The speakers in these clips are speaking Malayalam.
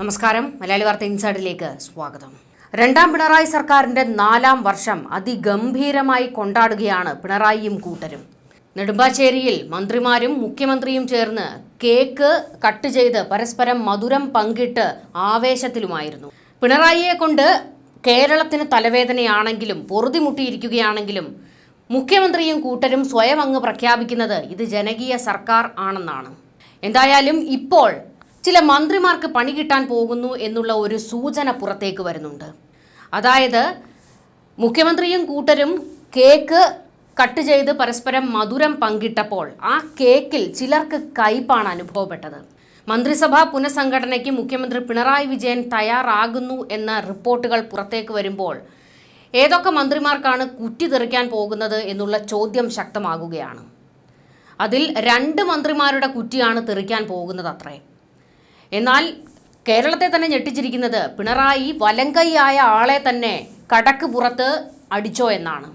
നമസ്കാരം. മലയാളി വാർത്ത ഇൻസൈഡിലേക്ക് സ്വാഗതം. രണ്ടാം പിണറായി സർക്കാരിന്റെ നാലാം വർഷം അതിഗംഭീരമായി കൊണ്ടാടുകയാണ് പിണറായിയും കൂട്ടരും. നെടുമ്പാശ്ശേരിയിൽ മന്ത്രിമാരും മുഖ്യമന്ത്രിയും ചേർന്ന് കേക്ക് കട്ട് ചെയ്ത് പരസ്പരം മധുരം പങ്കിട്ട് ആവേശത്തിലുമായിരുന്നു. പിണറായിയെ കൊണ്ട് കേരളത്തിന് തലവേദനയാണെങ്കിലും പൊറുതിമുട്ടിയിരിക്കുകയാണെങ്കിലും മുഖ്യമന്ത്രിയും കൂട്ടരും സ്വയം അങ്ങ് പ്രഖ്യാപിക്കുന്നത് ഇത് ജനകീയ സർക്കാർ ആണെന്നാണ്. എന്തായാലും ഇപ്പോൾ ചില മന്ത്രിമാർക്ക് പണി കിട്ടാൻ പോകുന്നു എന്നുള്ള ഒരു സൂചന പുറത്തേക്ക് വരുന്നുണ്ട്. അതായത് മുഖ്യമന്ത്രിയും കൂട്ടരും കേക്ക് കട്ട് ചെയ്ത് പരസ്പരം മധുരം പങ്കിട്ടപ്പോൾ ആ കേക്കിൽ ചിലർക്ക് കയ്പാണ് അനുഭവപ്പെട്ടത്. മന്ത്രിസഭാ പുനഃസംഘടനയ്ക്ക് മുഖ്യമന്ത്രി പിണറായി വിജയൻ തയ്യാറാകുന്നു എന്ന റിപ്പോർട്ടുകൾ പുറത്തേക്ക് വരുമ്പോൾ ഏതൊക്കെ മന്ത്രിമാർക്കാണ് കുറ്റി തെറിക്കാൻ പോകുന്നത് എന്നുള്ള ചോദ്യം ശക്തമാകുകയാണ്. അതിൽ രണ്ട് മന്ത്രിമാരുടെ കുറ്റിയാണ് തെറിക്കാൻ പോകുന്നത് അത്രേ. എന്നാൽ കേരളത്തെ തന്നെ ഞെട്ടിച്ചിരിക്കുന്നത് പിണറായി വലങ്കൈയായ ആളെ തന്നെ കടക്ക് പുറത്ത് അടിച്ചോ എന്നാണ്.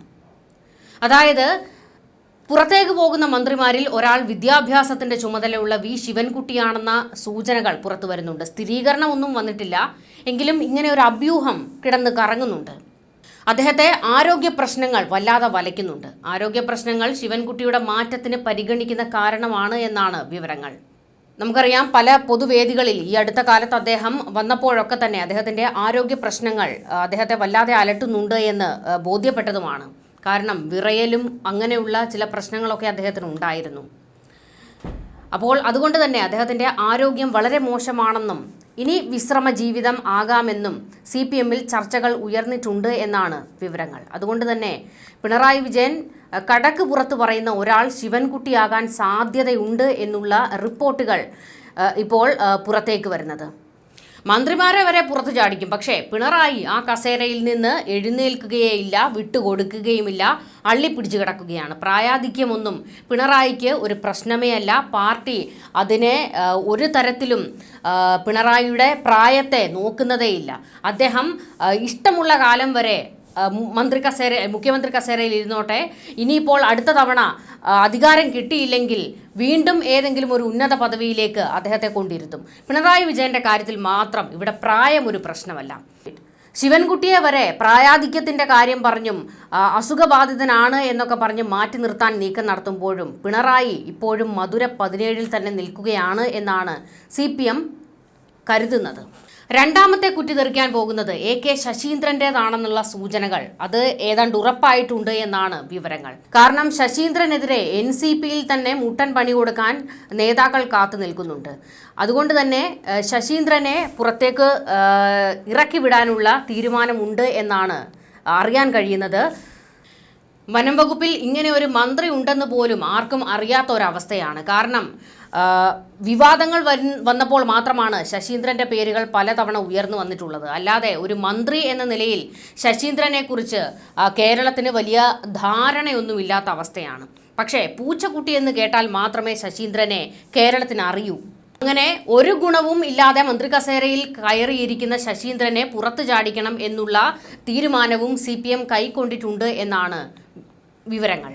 അതായത് പുറത്തേക്ക് പോകുന്ന മന്ത്രിമാരിൽ ഒരാൾ വിദ്യാഭ്യാസത്തിന്റെ ചുമതലയുള്ള വി ശിവൻകുട്ടിയാണെന്ന സൂചനകൾ പുറത്തു വരുന്നുണ്ട്. സ്ഥിരീകരണമൊന്നും വന്നിട്ടില്ല. എങ്കിലും ഇങ്ങനെ ഒരു അഭ്യൂഹം കിടന്ന് കറങ്ങുന്നുണ്ട്. അദ്ദേഹത്തെ ആരോഗ്യ പ്രശ്നങ്ങൾ വല്ലാതെ വലയ്ക്കുന്നുണ്ട്. ആരോഗ്യ പ്രശ്നങ്ങൾ ശിവൻകുട്ടിയുടെ മാറ്റത്തിന് പരിഗണിക്കുന്ന കാരണമാണ് എന്നാണ് വിവരങ്ങൾ. നമുക്കറിയാം പല പൊതുവേദികളിൽ ഈ അടുത്ത കാലത്ത് അദ്ദേഹം വന്നപ്പോഴൊക്കെ തന്നെ അദ്ദേഹത്തിന്റെ ആരോഗ്യ പ്രശ്നങ്ങൾ അദ്ദേഹത്തെ വല്ലാതെ അലട്ടുന്നുണ്ട് എന്ന് ബോധ്യപ്പെട്ടതുമാണ്. കാരണം വിറയലും അങ്ങനെയുള്ള ചില പ്രശ്നങ്ങളൊക്കെ അദ്ദേഹത്തിന് ഉണ്ടായിരുന്നു. അപ്പോൾ അതുകൊണ്ട് തന്നെ അദ്ദേഹത്തിന്റെ ആരോഗ്യം വളരെ മോശമാണെന്നും ഇനി വിശ്രമ ജീവിതം ആകാമെന്നും സി പി എമ്മിൽ ചർച്ചകൾ ഉയർന്നിട്ടുണ്ട് എന്നാണ് വിവരങ്ങൾ. അതുകൊണ്ട് തന്നെ പിണറായി വിജയൻ കടക്ക് പുറത്ത് പറയുന്ന ഒരാൾ ശിവൻകുട്ടിയാകാൻ സാധ്യതയുണ്ട് എന്നുള്ള റിപ്പോർട്ടുകൾ ഇപ്പോൾ പുറത്തേക്ക് വരുന്നത്. മന്ത്രിമാരെ വരെ പുറത്തു ചാടിക്കും. പക്ഷേ പിണറായി ആ കസേരയിൽ നിന്ന് എഴുന്നേൽക്കുകയേയില്ല വിട്ടുകൊടുക്കുകയുമില്ല അള്ളിപ്പിടിച്ചു കിടക്കുകയാണ്. പ്രായാധിക്യമൊന്നും പിണറായിക്ക് ഒരു പ്രശ്നമേ അല്ല. പാർട്ടി അതിനെ ഒരു തരത്തിലും പിണറായിയുടെ പ്രായത്തെ നോക്കുന്നതേയില്ല. അദ്ദേഹം ഇഷ്ടമുള്ള കാലം വരെ മന്ത്രി കസേര മുഖ്യമന്ത്രി കസേരയിൽ ഇരുന്നോട്ടെ. ഇനിയിപ്പോൾ അടുത്ത തവണ അധികാരം കിട്ടിയില്ലെങ്കിൽ വീണ്ടും ഏതെങ്കിലും ഒരു ഉന്നത പദവിയിലേക്ക് അദ്ദേഹത്തെ കൊണ്ടിരുത്തും. പിണറായി വിജയന്റെ കാര്യത്തിൽ മാത്രം ഇവിടെ പ്രായം ഒരു പ്രശ്നമല്ല. ശിവൻകുട്ടിയെ വരെ പ്രായാധിക്യത്തിന്റെ കാര്യം പറഞ്ഞും അസുഖബാധിതനാണ് എന്നൊക്കെ പറഞ്ഞ് മാറ്റി നിർത്താൻ നീക്കം നടത്തുമ്പോഴും പിണറായി ഇപ്പോഴും മധുര പതിനേഴിൽ തന്നെ നിൽക്കുകയാണ് എന്നാണ് സി കരുതുന്നത്. രണ്ടാമത്തെ കുറ്റി തെറിക്കാൻ പോകുന്നത് എ കെ ശശീന്ദ്രന്റേതാണെന്നുള്ള സൂചനകൾ. അത് ഏതാണ്ട് ഉറപ്പായിട്ടുണ്ട് എന്നാണ് വിവരങ്ങൾ. കാരണം ശശീന്ദ്രനെതിരെ എൻ സി പിയിൽ തന്നെ മുട്ടൻ പണി കൊടുക്കാൻ നേതാക്കൾ കാത്തു നിൽക്കുന്നുണ്ട്. അതുകൊണ്ട് തന്നെ ശശീന്ദ്രനെ പുറത്തേക്ക് ഇറക്കി വിടാനുള്ള തീരുമാനമുണ്ട് എന്നാണ് അറിയാൻ കഴിയുന്നത്. വനം വകുപ്പിൽ ഇങ്ങനെ ഒരു മന്ത്രി ഉണ്ടെന്ന് പോലും ആർക്കും അറിയാത്ത ഒരവസ്ഥയാണ്. കാരണം വിവാദങ്ങൾ വന്നപ്പോൾ മാത്രമാണ് ശശീന്ദ്രന്റെ പേരുകൾ പലതവണ ഉയർന്നു വന്നിട്ടുള്ളത്. അല്ലാതെ ഒരു മന്ത്രി എന്ന നിലയിൽ ശശീന്ദ്രനെ കുറിച്ച് കേരളത്തിന് വലിയ ധാരണയൊന്നുമില്ലാത്ത അവസ്ഥയാണ്. പക്ഷേ പൂച്ചക്കുട്ടി എന്ന് കേട്ടാൽ മാത്രമേ ശശീന്ദ്രനെ കേരളത്തിന് അറിയൂ. അങ്ങനെ ഒരു ഗുണവും ഇല്ലാതെ മന്ത്രി കസേരയിൽ കയറിയിരിക്കുന്ന ശശീന്ദ്രനെ പുറത്തു ചാടിക്കണം എന്നുള്ള തീരുമാനവും സി പി എം കൈക്കൊണ്ടിട്ടുണ്ട് എന്നാണ് വിവരങ്ങൾ.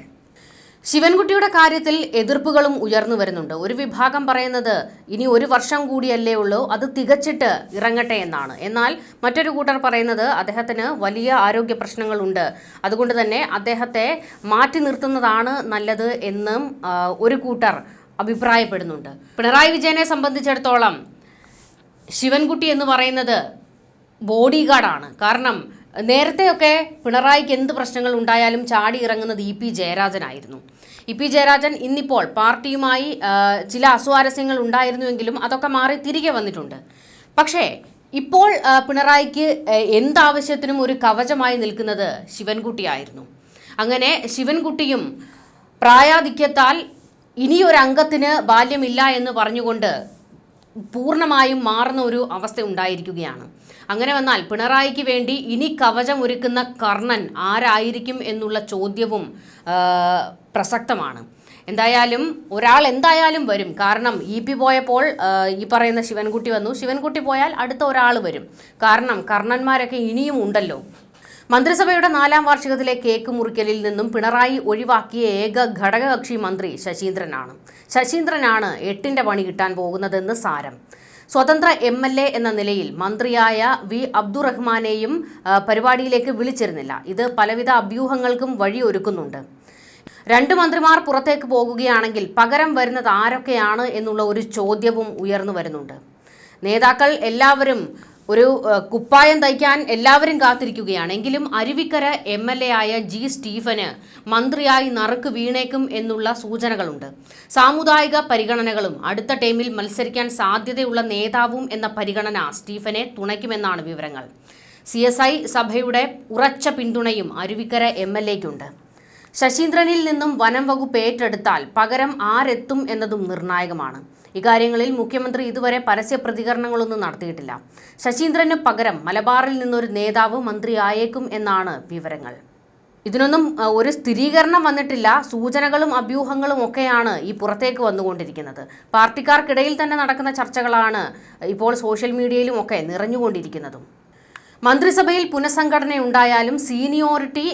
ശിവൻകുട്ടിയുടെ കാര്യത്തിൽ എതിർപ്പുകളും ഉയർന്നു വരുന്നുണ്ട്. ഒരു വിഭാഗം പറയുന്നത് ഇനി ഒരു വർഷം കൂടിയല്ലേ ഉള്ളൂ അത് തികച്ചിട്ട് ഇറങ്ങട്ടെ എന്നാണ്. എന്നാൽ മറ്റൊരു കൂട്ടർ പറയുന്നത് അദ്ദേഹത്തിന് വലിയ ആരോഗ്യ പ്രശ്നങ്ങളുണ്ട്. അതുകൊണ്ട് തന്നെ അദ്ദേഹത്തെ മാറ്റി നിർത്തുന്നതാണ് നല്ലത് എന്നും ഒരു കൂട്ടർ അഭിപ്രായപ്പെടുന്നുണ്ട്. പിണറായി വിജയനെ സംബന്ധിച്ചിടത്തോളം ശിവൻകുട്ടി എന്ന് പറയുന്നത് ബോഡി ഗാർഡാണ് കാരണം നേരത്തെയൊക്കെ പിണറായിക്ക് എന്ത് പ്രശ്നങ്ങൾ ഉണ്ടായാലും ചാടി ഇറങ്ങുന്നത് ഇ പി ജയരാജനായിരുന്നു. ഇ പി ജയരാജൻ ഇന്നിപ്പോൾ പാർട്ടിയുമായി ചില അസ്വാരസ്യങ്ങൾ ഉണ്ടായിരുന്നുവെങ്കിലും അതൊക്കെ മാറി തിരികെ വന്നിട്ടുണ്ട്. പക്ഷേ ഇപ്പോൾ പിണറായിക്ക് എന്താവശ്യത്തിനും ഒരു കവചമായി നിൽക്കുന്നത് ശിവൻകുട്ടിയായിരുന്നു. അങ്ങനെ ശിവൻകുട്ടിയും പ്രായാധിക്യത്താൽ ഇനിയൊരംഗത്തിന് ബാല്യമില്ല എന്ന് പറഞ്ഞുകൊണ്ട് പൂർണമായും മാറുന്ന ഒരു അവസ്ഥ ഉണ്ടായിരിക്കുകയാണ്. അങ്ങനെ വന്നാൽ പിണറായിക്ക് വേണ്ടി ഇനി കവചം ഒരുക്കുന്ന കർണൻ ആരായിരിക്കും എന്നുള്ള ചോദ്യവും പ്രസക്തമാണ്. എന്തായാലും ഒരാൾ എന്തായാലും വരും. കാരണം ഇ പി പോയപ്പോൾ ഈ പറയുന്ന ശിവൻകുട്ടി വന്നു. ശിവൻകുട്ടി പോയാൽ അടുത്ത ഒരാൾ വരും. കാരണം കർണന്മാരൊക്കെ ഇനിയും ഉണ്ടല്ലോ. മന്ത്രിസഭയുടെ നാലാം വാർഷികത്തിലെ കേക്ക് മുറിക്കലിൽ നിന്നും പിണറായി ഒഴിവാക്കിയ ഏക ഘടകകക്ഷി മന്ത്രി ശശീന്ദ്രനാണ്. ശശീന്ദ്രനാണ് എട്ടിന്റെ പണി കിട്ടാൻ പോകുന്നതെന്ന് സാരം. സ്വതന്ത്ര എം എൽ എ എന്ന നിലയിൽ മന്ത്രിയായ വി അബ്ദുറഹ്മാനെയും പരിപാടിയിലേക്ക് വിളിച്ചിരുന്നില്ല. ഇത് പലവിധ അഭ്യൂഹങ്ങൾക്കും വഴിയൊരുക്കുന്നുണ്ട്. രണ്ട് മന്ത്രിമാർ പുറത്തേക്ക് പോകുകയാണെങ്കിൽ പകരം വരുന്നത് ആരൊക്കെയാണ് എന്നുള്ള ഒരു ചോദ്യവും ഉയർന്നു വരുന്നുണ്ട്. നേതാക്കൾ എല്ലാവരും ഒരു കുപ്പായം തയ്ക്കാൻ എല്ലാവരും കാത്തിരിക്കുകയാണ്. എങ്കിലും അരുവിക്കര എം എൽ എ ആയ ജി സ്റ്റീഫന് മന്ത്രിയായി നറുക്ക് വീണേക്കും എന്നുള്ള സൂചനകളുണ്ട്. സാമുദായിക പരിഗണനകളും അടുത്ത ടൈമിൽ മത്സരിക്കാൻ സാധ്യതയുള്ള നേതാവും എന്ന പരിഗണന സ്റ്റീഫനെ തുണയ്ക്കുമെന്നാണ് വിവരങ്ങൾ. സി സഭയുടെ ഉറച്ച പിന്തുണയും അരുവിക്കര എം എൽ എക്കുണ്ട് ശശീന്ദ്രനിൽ നിന്നും വനം വകുപ്പ് ഏറ്റെടുത്താൽ പകരം ആരെത്തും എന്നതും നിർണായകമാണ്. ഇക്കാര്യങ്ങളിൽ മുഖ്യമന്ത്രി ഇതുവരെ പരസ്യ പ്രതികരണങ്ങളൊന്നും നടത്തിയിട്ടില്ല. ശശീന്ദ്രന് പകരം മലബാറിൽ നിന്നൊരു നേതാവ് മന്ത്രിയായേക്കും എന്നാണ് വിവരങ്ങൾ. ഇതിനൊന്നും ഒരു സ്ഥിരീകരണം വന്നിട്ടില്ല. സൂചനകളും അഭ്യൂഹങ്ങളും ഒക്കെയാണ് ഈ പുറത്തേക്ക് വന്നുകൊണ്ടിരിക്കുന്നത്. പാർട്ടിക്കാർക്കിടയിൽ തന്നെ നടക്കുന്ന ചർച്ചകളാണ് ഇപ്പോൾ സോഷ്യൽ മീഡിയയിലും ഒക്കെ നിറഞ്ഞുകൊണ്ടിരിക്കുന്നതും. മന്ത്രിസഭയിൽ പുനഃസംഘടനയുണ്ടായാലും സീനിയോറിറ്റി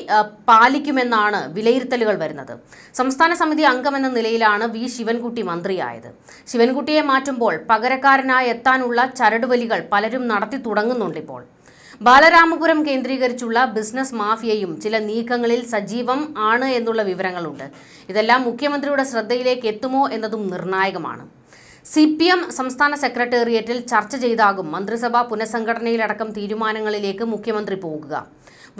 പാലിക്കുമെന്നാണ് വിലയിരുത്തലുകൾ വരുന്നത്. സംസ്ഥാന സമിതി അംഗമെന്ന നിലയിലാണ് വി. ശിവൻകുട്ടി മന്ത്രിയായത്. ശിവൻകുട്ടിയെ മാറ്റുമ്പോൾ പകരക്കാരനായി എത്താനുള്ള ചരടുവലികൾ പലരും നടത്തി തുടങ്ങുന്നുണ്ടിപ്പോൾ. ബാലരാമപുരം കേന്ദ്രീകരിച്ചുള്ള ബിസിനസ് മാഫിയയും ചില നീക്കങ്ങളിൽ സജീവം ആണ് എന്നുള്ള വിവരങ്ങളുണ്ട്. ഇതെല്ലാം മുഖ്യമന്ത്രിയുടെ ശ്രദ്ധയിലേക്ക് എത്തുമോ എന്നതും നിർണായകമാണ്. സി പി എം സംസ്ഥാന സെക്രട്ടേറിയറ്റിൽ ചർച്ച ചെയ്താകും മന്ത്രിസഭാ പുനഃസംഘടനയിലടക്കം തീരുമാനങ്ങളിലേക്ക് മുഖ്യമന്ത്രി പോകുക.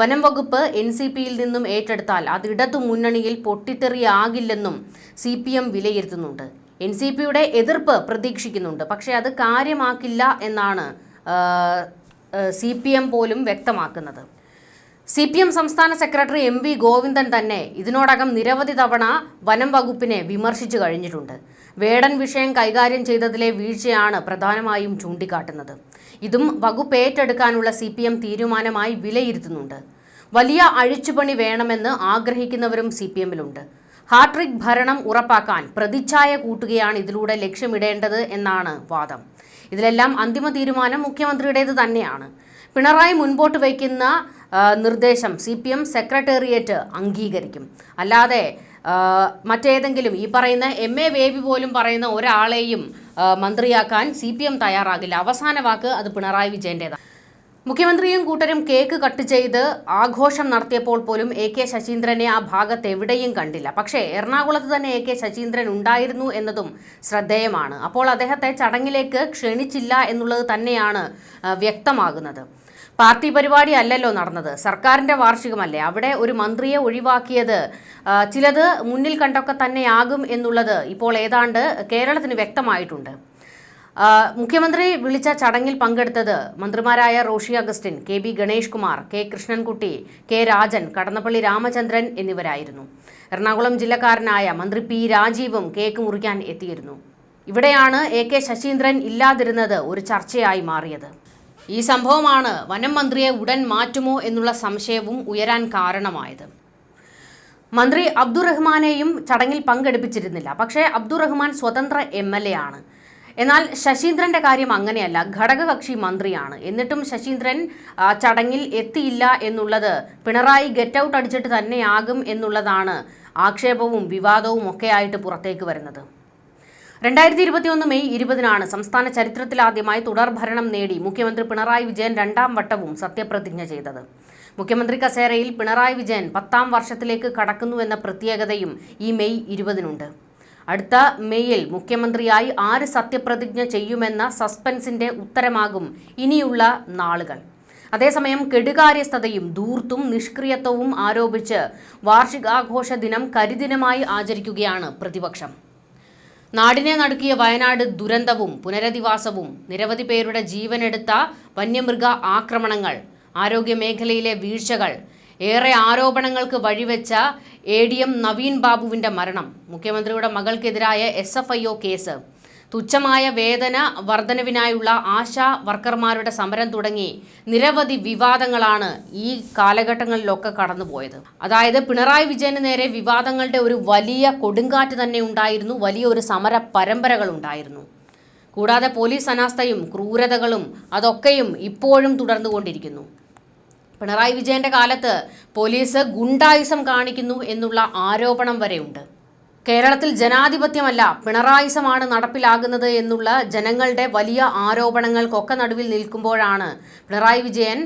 വനം വകുപ്പ് എൻ സി പിയിൽ നിന്നും ഏറ്റെടുത്താൽ അത് ഇടതു മുന്നണിയിൽ പൊട്ടിത്തെറിയാകില്ലെന്നും സി പി എം വിലയിരുത്തുന്നുണ്ട്. എൻ സി പിയുടെ എതിർപ്പ് പ്രതീക്ഷിക്കുന്നുണ്ട്. പക്ഷേ അത് കാര്യമാക്കില്ല എന്നാണ് സി പി എം പോലും വ്യക്തമാക്കുന്നത്. സി പി എം സംസ്ഥാന സെക്രട്ടറി എം വി ഗോവിന്ദൻ തന്നെ ഇതിനോടകം നിരവധി തവണ വനം വകുപ്പിനെ വിമർശിച്ചു കഴിഞ്ഞിട്ടുണ്ട്. വേടൻ വിഷയം കൈകാര്യം ചെയ്തതിലെ വീഴ്ചയാണ് പ്രധാനമായും ചൂണ്ടിക്കാട്ടുന്നത്. ഇതും വകുപ്പ് ഏറ്റെടുക്കാനുള്ള സി പി എം തീരുമാനമായി വിലയിരുത്തുന്നുണ്ട്. വലിയ അഴിച്ചുപണി വേണമെന്ന് ആഗ്രഹിക്കുന്നവരും സി പി എമ്മിലുണ്ട്. ഹാട്രിക് ഭരണം ഉറപ്പാക്കാൻ പ്രതിച്ഛായ കൂട്ടുകയാണ് ഇതിലൂടെ ലക്ഷ്യമിടേണ്ടത് എന്നാണ് വാദം. ഇതിലെല്ലാം അന്തിമ തീരുമാനം മുഖ്യമന്ത്രിയുടേത് തന്നെയാണ്. പിണറായി മുൻപോട്ട് വയ്ക്കുന്ന നിർദ്ദേശം സി പി എം സെക്രട്ടേറിയറ്റ് അംഗീകരിക്കും. അല്ലാതെ മറ്റേതെങ്കിലും ഈ പറയുന്ന എം എ ബേബി പോലും പറയുന്ന ഒരാളെയും മന്ത്രിയാക്കാൻ സി പി എം തയ്യാറാകില്ല. അവസാന വാക്ക് അത് പിണറായി വിജയന്റേതാണ് മുഖ്യമന്ത്രിയും കൂട്ടരും കേക്ക് കട്ട് ചെയ്ത് ആഘോഷം നടത്തിയപ്പോൾ പോലും എ കെ ശശീന്ദ്രനെ ആ ഭാഗത്ത് എവിടെയും കണ്ടില്ല. പക്ഷേ എറണാകുളത്ത് തന്നെ എ കെ ശശീന്ദ്രൻ ഉണ്ടായിരുന്നു എന്നതും ശ്രദ്ധേയമാണ്. അപ്പോൾ അദ്ദേഹത്തെ ചടങ്ങിലേക്ക് ക്ഷണിച്ചില്ല എന്നുള്ളത് തന്നെയാണ് വ്യക്തമാകുന്നത്. പാർട്ടി പരിപാടി അല്ലല്ലോ നടന്നത്. സർക്കാരിന്റെ വാർഷികമല്ലേ? അവിടെ ഒരു മന്ത്രിയെ ഒഴിവാക്കിയത് ചിലത് മുന്നിൽ കണ്ടൊക്കെ തന്നെയാകും എന്നുള്ളത് ഇപ്പോൾ ഏതാണ്ട് കേരളത്തിന് വ്യക്തമായിട്ടുണ്ട്. മുഖ്യമന്ത്രി വിളിച്ച ചടങ്ങിൽ പങ്കെടുത്തത് മന്ത്രിമാരായ Roshi Augustine K B Ganesh Kumar K Krishnankutty K Rajan Kadannappally Ramachandran എന്നിവരായിരുന്നു. എറണാകുളം ജില്ലക്കാരനായ മന്ത്രി പി രാജീവും കേക്ക് മുറിക്കാൻ എത്തിയിരുന്നു. ഇവിടെയാണ് എ കെ ശശീന്ദ്രൻ ഇല്ലാതിരുന്നത് ഒരു ചർച്ചയായി മാറിയത്. ഈ സംഭവമാണ് വനം മന്ത്രിയെ ഉടൻ മാറ്റുമോ എന്നുള്ള സംശയവും ഉയരാൻ കാരണമായത്. മന്ത്രി അബ്ദുറഹ്മാനെയും ചടങ്ങിൽ പങ്കെടുപ്പിച്ചിരുന്നില്ല. പക്ഷേ അബ്ദുറഹ്മാൻ സ്വതന്ത്ര എം എൽ എ ആണ്. എന്നാൽ ശശീന്ദ്രന്റെ കാര്യം അങ്ങനെയല്ല. ഘടകകക്ഷി മന്ത്രിയാണ്. എന്നിട്ടും ശശീന്ദ്രൻ ചടങ്ങിൽ എത്തിയില്ല എന്നുള്ളത് പിണറായി ഗെറ്റ് ഔട്ട് അടിച്ചിട്ട് തന്നെയാകും എന്നുള്ളതാണ് ആക്ഷേപവും വിവാദവും ഒക്കെയായിട്ട് പുറത്തേക്ക് വരുന്നത്. രണ്ടായിരത്തി ഇരുപത്തിയൊന്ന് മെയ് ഇരുപതിനാണ് സംസ്ഥാന ചരിത്രത്തിലാദ്യമായി തുടർ ഭരണം നേടി മുഖ്യമന്ത്രി പിണറായി വിജയൻ രണ്ടാം വട്ടവും സത്യപ്രതിജ്ഞ ചെയ്തത്. മുഖ്യമന്ത്രി കസേരയിൽ പിണറായി വിജയൻ പത്താം വർഷത്തിലേക്ക് കടക്കുന്നുവെന്ന പ്രത്യേകതയും ഈ മെയ് ഇരുപതിനുണ്ട്. അടുത്ത മെയ്യിൽ മുഖ്യമന്ത്രിയായി ആര് സത്യപ്രതിജ്ഞ ചെയ്യുമെന്ന സസ്പെൻസിന്റെ ഉത്തരമാകും ഇനിയുള്ള നാളുകൾ. അതേസമയം കെടുകാര്യസ്ഥതയും ധൂർത്തും നിഷ്ക്രിയത്വവും ആരോപിച്ച് വാർഷികാഘോഷ ദിനം കരിദിനമായി ആചരിക്കുകയാണ് പ്രതിപക്ഷം. നാടിനെ നടുക്കിയ വയനാട് ദുരന്തവും പുനരധിവാസവും. നിരവധി പേരുടെ ജീവനെടുത്ത വന്യമൃഗ ആക്രമണങ്ങൾ ആരോഗ്യമേഖലയിലെ വീഴ്ചകൾ ഏറെ ആരോപണങ്ങൾക്ക് വഴിവെച്ച എ ഡി എം നവീൻ ബാബുവിന്റെ മരണം. മുഖ്യമന്ത്രിയുടെ മകൾക്കെതിരായ S F I O case. തുച്ഛമായ വേതന വർധനവിനായുള്ള ആശാ വർക്കർമാരുടെ സമരം തുടങ്ങി നിരവധി വിവാദങ്ങളാണ് ഈ കാലഘട്ടങ്ങളിലൊക്കെ കടന്നുപോയത്. അതായത് പിണറായി വിജയന് നേരെ വിവാദങ്ങളുടെ ഒരു വലിയ കൊടുങ്കാറ്റ് തന്നെ ഉണ്ടായിരുന്നു വലിയ ഒരു സമര പരമ്പരകൾ ഉണ്ടായിരുന്നു. കൂടാതെ പോലീസ് അനാസ്ഥയും ക്രൂരതകളും അതൊക്കെയും ഇപ്പോഴും തുടർന്നുകൊണ്ടിരിക്കുന്നു പിണറായി വിജയന്റെ കാലത്ത് പോലീസ് ഗുണ്ടായുസം കാണിക്കുന്നു എന്നുള്ള ആരോപണം വരെയുണ്ട്. കേരളത്തിൽ ജനാധിപത്യമല്ല പിണറായിസമാണ് നടപ്പിലാകുന്നത് എന്നുള്ള ജനങ്ങളുടെ വലിയ ആരോപണങ്ങൾക്കൊക്കെ നടുവിൽ നിൽക്കുമ്പോഴാണ് പിണറായി വിജയൻ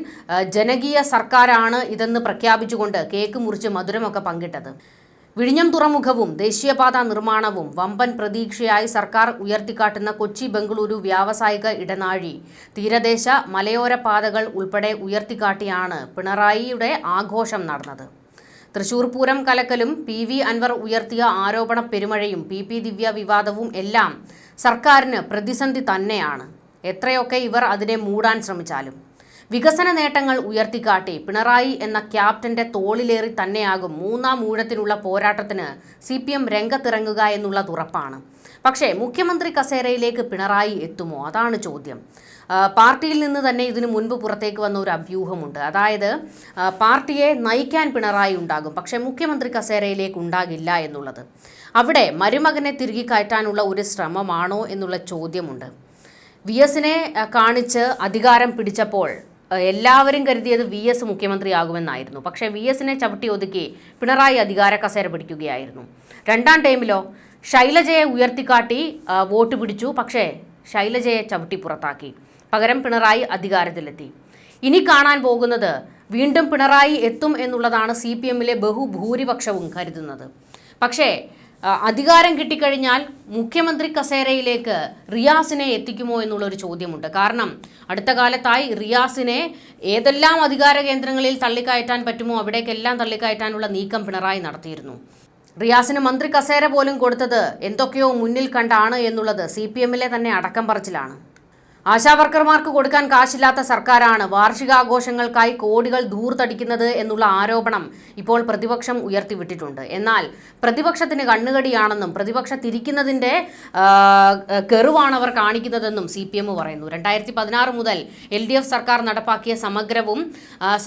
ജനകീയ സർക്കാരാണ് ഇതെന്ന് പ്രഖ്യാപിച്ചുകൊണ്ട് കേക്ക് മുറിച്ച് മധുരമൊക്കെ പങ്കിട്ടത്. വിഴിഞ്ഞം തുറമുഖവും ദേശീയപാത നിർമ്മാണവും വമ്പൻ പ്രതീക്ഷയായി സർക്കാർ ഉയർത്തിക്കാട്ടുന്ന കൊച്ചി ബംഗളൂരു വ്യാവസായിക ഇടനാഴി തീരദേശ മലയോര പാതകൾ ഉൾപ്പെടെ ഉയർത്തിക്കാട്ടിയാണ് പിണറായിയുടെ ആഘോഷം നടന്നത്. തൃശൂർ പൂരം കലക്കലും പി വി അൻവർ ഉയർത്തിയ ആരോപണ പെരുമഴയും പി പി ദിവ്യ വിവാദവും എല്ലാം സർക്കാരിന് പ്രതിസന്ധി തന്നെയാണ്. എത്രയൊക്കെ ഇവർ അതിനെ മൂടാൻ ശ്രമിച്ചാലും. വികസന നേട്ടങ്ങൾ ഉയർത്തിക്കാട്ടി പിണറായി എന്ന ക്യാപ്റ്റന്റെ തോളിലേറി തന്നെയാകും മൂന്നാം ഊഴത്തിനുള്ള പോരാട്ടത്തിന് സി പി എം രംഗത്തിറങ്ങുക എന്നുള്ളത് ഉറപ്പാണ് പക്ഷേ മുഖ്യമന്ത്രി കസേരയിലേക്ക് പിണറായി എത്തുമോ? അതാണ് ചോദ്യം. പാർട്ടിയിൽ നിന്ന് തന്നെ ഇതിനു മുൻപ് പുറത്തേക്ക് വന്ന ഒരു അഭ്യൂഹമുണ്ട്. അതായത് പാർട്ടിയെ നയിക്കാൻ പിണറായി ഉണ്ടാകും പക്ഷേ മുഖ്യമന്ത്രി കസേരയിലേക്ക് ഉണ്ടാകില്ല എന്നുള്ളത്. അവിടെ മരുമകനെ തിരികെ കയറ്റാനുള്ള ഒരു ശ്രമമാണോ എന്നുള്ള ചോദ്യമുണ്ട്. വി എസിനെ കാണിച്ച് അധികാരം പിടിച്ചപ്പോൾ എല്ലാവരും കരുതിയത് വി എസ് മുഖ്യമന്ത്രിയാകുമെന്നായിരുന്നു പക്ഷേ വി എസിനെ ചവിട്ടി ഒതുക്കി പിണറായി അധികാര കസേര പിടിക്കുകയായിരുന്നു. രണ്ടാം ടൈമിലോ ശൈലജയെ ഉയർത്തിക്കാട്ടി വോട്ട് പിടിച്ചു പക്ഷേ ശൈലജയെ ചവിട്ടി പുറത്താക്കി. പകരം പിണറായി അധികാരത്തിലെത്തി. ഇനി കാണാൻ പോകുന്നത് വീണ്ടും പിണറായി എത്തും എന്നുള്ളതാണ് സി പി എമ്മിലെ ബഹുഭൂരിപക്ഷവും കരുതുന്നത്. പക്ഷേ അധികാരം കിട്ടിക്കഴിഞ്ഞാൽ മുഖ്യമന്ത്രി കസേരയിലേക്ക് റിയാസിനെ എത്തിക്കുമോ എന്നുള്ളൊരു ചോദ്യമുണ്ട്. കാരണം അടുത്ത കാലത്തായി റിയാസിനെ ഏതെല്ലാം അധികാര കേന്ദ്രങ്ങളിൽ തള്ളിക്കയറ്റാൻ പറ്റുമോ അവിടേക്കെല്ലാം തള്ളിക്കയറ്റാനുള്ള നീക്കം പിണറായി നടത്തിയിരുന്നു. റിയാസിന് മന്ത്രി കസേര പോലും കൊടുത്തത് എന്തൊക്കെയോ മുന്നിൽ കണ്ടാണ് എന്നുള്ളത് സി പി എമ്മിലെ തന്നെ അടക്കം പറച്ചിലാണ്. ആശാവർക്കർമാർക്ക് കൊടുക്കാൻ കാശില്ലാത്ത സർക്കാരാണ് വാർഷികാഘോഷങ്ങൾക്കായി കോടികൾ ധൂർത്തടിക്കുന്നത് എന്നുള്ള ആരോപണം ഇപ്പോൾ പ്രതിപക്ഷം ഉയർത്തിവിട്ടിട്ടുണ്ട്. എന്നാൽ പ്രതിപക്ഷത്തിന് കണ്ണുകടിയാണെന്നും പ്രതിപക്ഷ തിരിക്കുന്നതിന്റെ കെറുവാണ് അവർ കാണിക്കുന്നതെന്നും സി പി എം പറയുന്നു. രണ്ടായിരത്തി പതിനാറ് മുതൽ എൽ ഡി എഫ് സർക്കാർ നടപ്പാക്കിയ സമഗ്രവും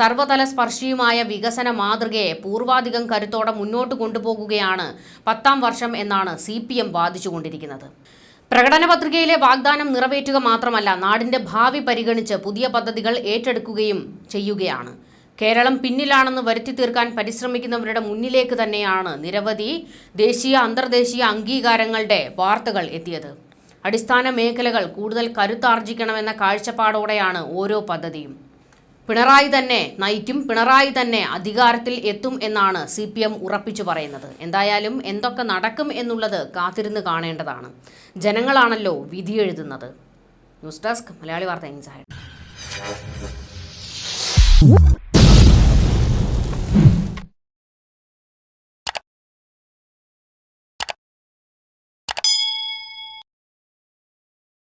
സർവതല സ്പർശിയുമായ വികസന മാതൃകയെ പൂർവാധികം കരുത്തോടെ മുന്നോട്ട് കൊണ്ടുപോകുകയാണ് പത്താം വർഷം എന്നാണ് സി പി എം വാദിച്ചുകൊണ്ടിരിക്കുന്നത്. പ്രകടന പത്രികയിലെ വാഗ്ദാനം നിറവേറ്റുക മാത്രമല്ല നാടിന്റെ ഭാവി പരിഗണിച്ച് പുതിയ പദ്ധതികൾ ഏറ്റെടുക്കുകയും ചെയ്യുകയാണ്. കേരളം പിന്നിലാണെന്ന് വരുത്തി തീർക്കാൻ പരിശ്രമിക്കുന്നവരുടെ മുന്നിലേക്ക് തന്നെയാണ് നിരവധി ദേശീയ അന്തർദേശീയ അംഗീകാരങ്ങളുടെ വാർത്തകൾ എത്തിയത്. അടിസ്ഥാന മേഖലകൾ കൂടുതൽ കരുത്താർജിക്കണമെന്ന കാഴ്ചപ്പാടോടെയാണ് ഓരോ പദ്ധതിയും. പിണറായി തന്നെ നയിക്കും പിണറായി തന്നെ അധികാരത്തിൽ എത്തും എന്നാണ് സി പി എം ഉറപ്പിച്ചു പറയുന്നത്. എന്തായാലും എന്തൊക്കെ നടക്കും എന്നുള്ളത് കാത്തിരുന്ന് കാണേണ്ടതാണ്. ജനങ്ങളാണല്ലോ വിധി എഴുതുന്നത്. ന്യൂസ് ഡെസ്ക് മലയാളി വാർത്ത ഇൻസൈഡ്.